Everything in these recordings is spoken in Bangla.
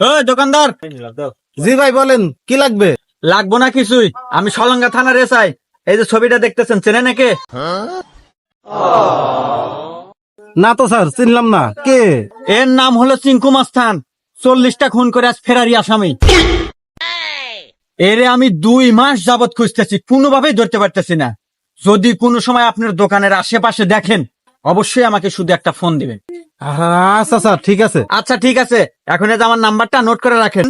দোকানদার। জি ভাই বলেন কি লাগবে? লাগবো না কিছুই। আমি সলঙ্গা থানার এসআই। এই যে ছবিটা দেখতেছেন চেনে নাকি না তো স্যার চিনলাম না। কে? এর নাম হলো চিঙ্কু মাস্তান। চল্লিশটা খুন করে আজ ফেরারি আসামি। এরে আমি দুই মাস যাবত খুঁজতেছি কোনোভাবেই ধরতে পারতেছি না। যদি কোনো সময় আপনার দোকানের আশেপাশে দেখেন অবশ্যই আমাকে শুধু একটা ফোন দিবেন। আচ্ছা স্যার ঠিক আছে। আচ্ছা ঠিক আছে। এখন এই যে আমার নাম্বারটা নোট করে রাখেন।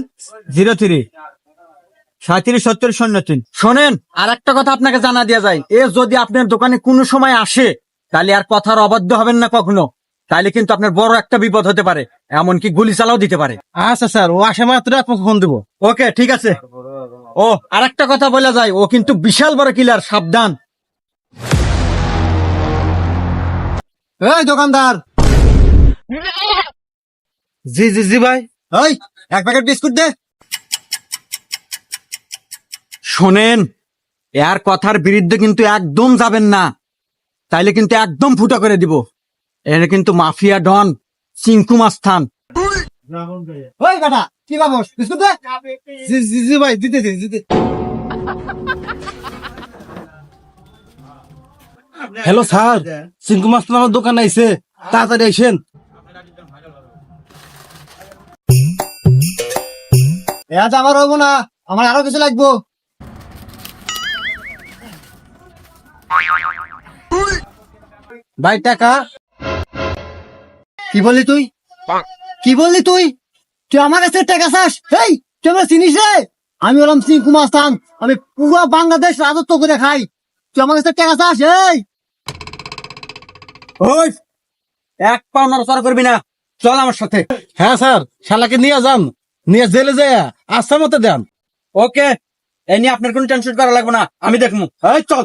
জিরো থ্রি সাঁত্রিশ সত্তর শূন্য তিন। শোনেন আর একটা কথা আপনাকে জানা দেওয়া যায়। এ যদি আপনার দোকানে কোনো সময় আসে তাহলে আর কথার অবাধ্য হবেন না কখনো। তাহলে কিন্তু আপনার বড় একটা বিপদ হতে পারে। এমনকি গুলি চালাও দিতে পারে। আচ্ছা স্যার ও আসে মাত্র আপনাকে ফোন দেবো। ওকে ঠিক আছে। ও আর একটা কথা বলা যায়। ও কিন্তু বিশাল বড় কিলার সাবধান। এই দোকানদার। জি জি জি ভাই। ওই এক প্যাকেট বিস্কুট দে। শোনেন এর কথার বিরুদ্ধে কিন্তু একদম যাবেন না। তাইলে কিন্তু একদম ফুটা করে দিব। এর কিন্তু মাফিয়া ডন চিঙ্কু মাস্তান। ওই বেটা কি বাবস বিস্কুট দে। জি জি জি ভাই দিতে দিতে হ্যালো স্যার সিঙ্কু মাস্টার আমার দোকানে আইছে তাড়াতাড়ি আইসেন আজ আমার হব না আমার আরও কিছু লাগবো ভাই টাকা কি বললি তুই কি বললি তুই তুই আমার কাছে টাকা চাস এই তুই আমার চিনিস রে আমি হলাম সিং কুমার আমি পুরো বাংলাদেশ রাজত্ব করে খাই তুই আমার কাছে টাকা চাস এই ওই এক পাও নড়াচড়া করবি না। চল আমার সাথে। হ্যাঁ স্যার। শালাকে নিয়ে যান। নিয়ে জেলে যায় আস্থা মতো দেন। ওকে এ নিয়ে আপনার কোনো টেনশন করা লাগবে না। আমি দেখব। এই চল।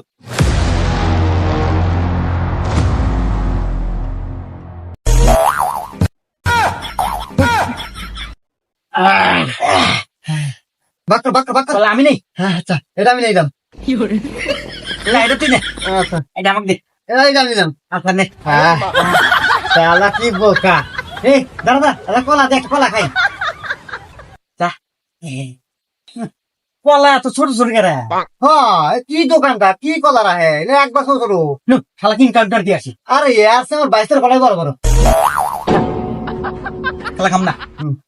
বাক্কা বাক্কা বাক্কা। আমি নেই? হ্যাঁ আচ্ছা। এটা আমি নিলাম না, এটা তুই নে। আচ্ছা। এটা আমাকে দে। এটা নিলাম আচ্ছা নে। শালা কি বোকা? এই দাঁড়া দাঁড়া কলা দেখ কলা খাই। যা। কলা এত ছোট ছোট কেরা হ্যাঁ কি দোকানটা কি কলা রাহে এক বছর করো শালা কিং কাউন্টার দিয়ে আসি। আরে ইয়ার সে আমার বাইশের কলাই বড় বড়। শালা খাম না।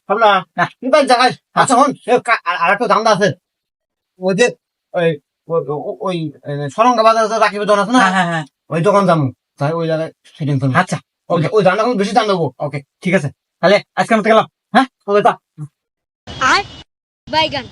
ভাবনা না। তুই বাইর জায়গায় আচ্ছা হন আর একটা ধান্দা আছে। ওই যে ওই ওই সরঙ্গা বাজার রাখিবে দোকান আছে না? হ্যাঁ হ্যাঁ হ্যাঁ। ওই দোকান যাব তাই ওই জায়গায় সেটিং করব। আচ্ছা ওকে ওই দামটা বেশি দাম দেবো ওকে ঠিক আছে। তাহলে আজকে আমি গেলাম। হ্যাঁ? ওই তা Bye, gun.